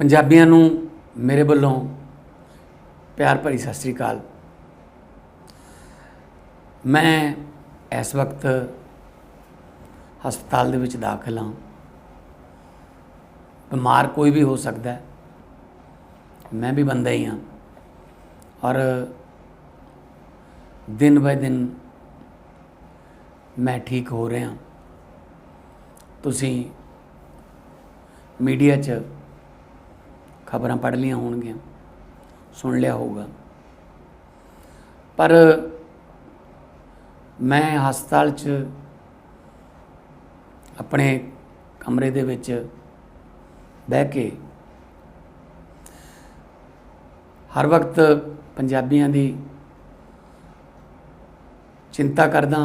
ਪੰਜਾਬੀਆਂ ਨੂੰ ਮੇਰੇ ਵੱਲੋਂ ਪਿਆਰ ਭਰੀ ਸਤਿ ਸ੍ਰੀ ਅਕਾਲ। ਮੈਂ ਇਸ ਵਕਤ ਹਸਪਤਾਲ ਦੇ ਵਿੱਚ ਦਾਖਲ ਹਾਂ। ਬਿਮਾਰ ਕੋਈ ਵੀ ਹੋ ਸਕਦਾ ਹੈ। ਮੈਂ ਵੀ ਬੰਦਾ ਹੀ ਹਾਂ। ਔਰ ਦਿਨ ਬਾਏ ਦਿਨ ਮੈਂ ਠੀਕ ਹੋ ਰਿਹਾ। ਤੁਸੀਂ ਮੀਡੀਆ 'ਚ ਖਬਰਾਂ ਪੜ੍ਹ ਲੀਆਂ ਹੋਣਗੀਆਂ। ਸੁਣ ਲਿਆ ਹੋਊਗਾ। ਪਰ ਮੈਂ ਹਸਪਤਾਲ 'ਚ ਆਪਣੇ ਕਮਰੇ ਦੇ ਵਿੱਚ ਬਹਿ ਕੇ ਹਰ ਵਕਤ ਪੰਜਾਬੀਆਂ ਦੀ ਚਿੰਤਾ ਕਰਦਾ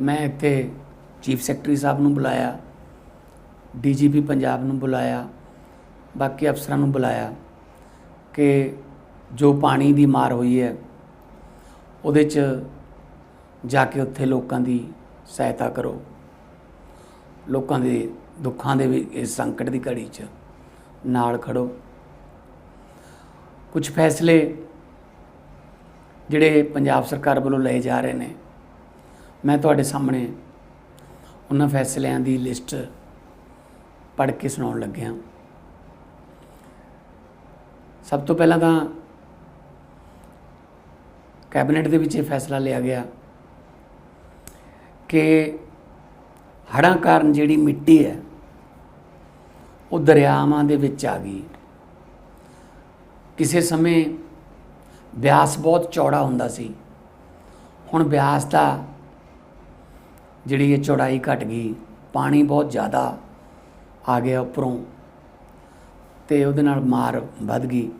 ਮੈਂ ਇੱਥੇ ਚੀਫ ਸੈਕਟਰੀ ਸਾਹਿਬ ਨੂੰ ਬੁਲਾਇਆ, ਡੀਜੀਪੀ ਪੰਜਾਬ ਨੂੰ ਬੁਲਾਇਆ। ਬਾਕੀ ਅਫਸਰਾਂ ਨੂੰ ਬੁਲਾਇਆ ਕਿ ਜੋ ਪਾਣੀ ਦੀ ਮਾਰ ਹੋਈ ਹੈ, ਉਹਦੇ 'ਚ ਜਾ ਕੇ ਉੱਥੇ ਲੋਕਾਂ ਦੀ ਸਹਾਇਤਾ ਕਰੋ। ਲੋਕਾਂ ਦੇ ਦੁੱਖਾਂ ਦੇ ਵੀ ਇਸ ਸੰਕਟ ਦੀ ਘੜੀ 'ਚ ਨਾਲ ਖੜੋ। ਕੁਝ ਫੈਸਲੇ ਜਿਹੜੇ ਪੰਜਾਬ ਸਰਕਾਰ ਵੱਲੋਂ ਲਏ ਜਾ ਰਹੇ ਨੇ, ਮੈਂ ਤੁਹਾਡੇ ਸਾਹਮਣੇ ਉਹਨਾਂ ਫੈਸਲਿਆਂ ਦੀ ਲਿਸਟ ਪੜ੍ਹ ਕੇ ਸੁਣਾਉਣ ਲੱਗਿਆ। ਸਭ ਤੋਂ ਪਹਿਲਾਂ ਤਾਂ ਕੈਬਨਿਟ ਦੇ ਵਿੱਚ ਇਹ ਫੈਸਲਾ ਲਿਆ ਗਿਆ ਕਿ ਹੜ੍ਹਾਂ ਕਾਰਨ ਜਿਹੜੀ ਮਿੱਟੀ ਹੈ, ਉਹ ਦਰਿਆਵਾਂ ਦੇ ਵਿੱਚ ਆ ਗਈ। ਕਿਸੇ ਸਮੇਂ ਬਿਆਸ ਬਹੁਤ ਚੌੜਾ ਹੁੰਦਾ ਸੀ। ਹੁਣ ਬਿਆਸ ਦਾ ਜਿਹੜੀ ਇਹ ਚੌੜਾਈ ਘਟ ਗਈ, ਪਾਣੀ ਬਹੁਤ ਜ਼ਿਆਦਾ ਆ ਗਿਆ ਉੱਪਰੋਂ। ਤੇ ਉਹਦੇ ਨਾਲ ਮਾਰ ਵੱਧ ਗਈ।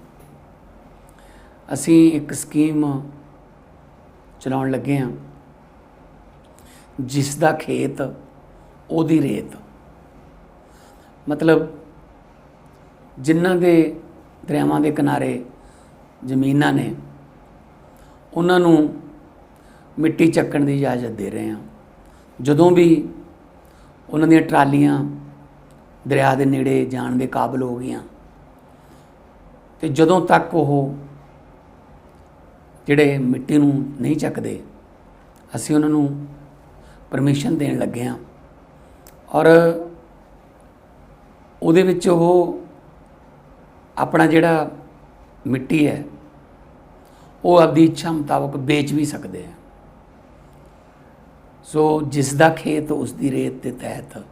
ਅਸੀਂ ਇੱਕ ਸਕੀਮ ਚਲਾਉਣ ਲੱਗੇ ਹਾਂ। ਜਿਸ ਦਾ ਖੇਤ ਉਹਦੀ ਰੇਤ। ਮਤਲਬ ਜਿਨ੍ਹਾਂ ਦੇ ਦਰਿਆਵਾਂ ਦੇ ਕਿਨਾਰੇ ਜ਼ਮੀਨਾਂ ਨੇ, ਉਹਨਾਂ ਨੂੰ ਮਿੱਟੀ ਚੱਕਣ ਦੀ ਇਜਾਜ਼ਤ ਦੇ ਰਹੇ ਹਾਂ। ਜਦੋਂ ਵੀ ਉਹਨਾਂ ਦੀਆਂ ਟਰਾਲੀਆਂ ਦਰਿਆ ਦੇ ਨੇੜੇ ਜਾਣ ਦੇ ਕਾਬਲ ਹੋ ਗਈਆਂ ਤੇ ਜਦੋਂ ਤੱਕ ਉਹ ਜਿਹੜੇ ਮਿੱਟੀ ਨੂੰ ਨਹੀਂ ਚੱਕਦੇ, ਅਸੀਂ ਉਹਨਾਂ ਨੂੰ ਪਰਮਿਸ਼ਨ ਦੇਣ ਲੱਗੇ ਹਾਂ। ਔਰ ਉਹਦੇ ਵਿੱਚ ਉਹ ਆਪਣਾ ਜਿਹੜਾ ਮਿੱਟੀ ਹੈ, ਉਹ ਆਪਦੀ ਇੱਛਾ ਮੁਤਾਬਕ ਵੇਚ ਵੀ ਸਕਦੇ ਆ ਸੋ ਜਿਸ ਦਾ ਖੇਤ ਉਸ ਦੀ ਰੇਤ ਦੇ ਤਹਿਤ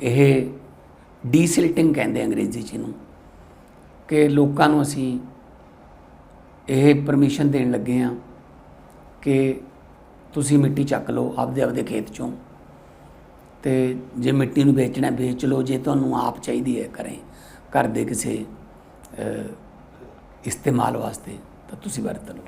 ਇਹ ਡੀਸਿਲਟਿੰਗ ਕਹਿੰਦੇ ਅੰਗਰੇਜ਼ੀ ਚ ਇਹਨੂੰ। ਕਿ ਲੋਕਾਂ ਨੂੰ ਅਸੀਂ ਇਹ ਪਰਮਿਸ਼ਨ ਦੇਣ ਲੱਗੇ ਆ ਕਿ ਤੁਸੀਂ ਮਿੱਟੀ ਚੱਕ ਲਓ, ਆਪਦੇ ਆਪਦੇ ਖੇਤ ਚੋਂ। ਤੇ ਜੇ ਮਿੱਟੀ ਨੂੰ ਵੇਚਣਾ, ਵੇਚ ਲਓ, ਜੇ ਤੁਹਾਨੂੰ ਆਪ ਚਾਹੀਦੀ ਹੈ ਕਰੇ ਘਰ ਦੇ ਕਿਸੇ ਇਸਤੇਮਾਲ ਵਾਸਤੇ, ਤਾਂ ਤੁਸੀਂ ਵਰਤ ਲਓ।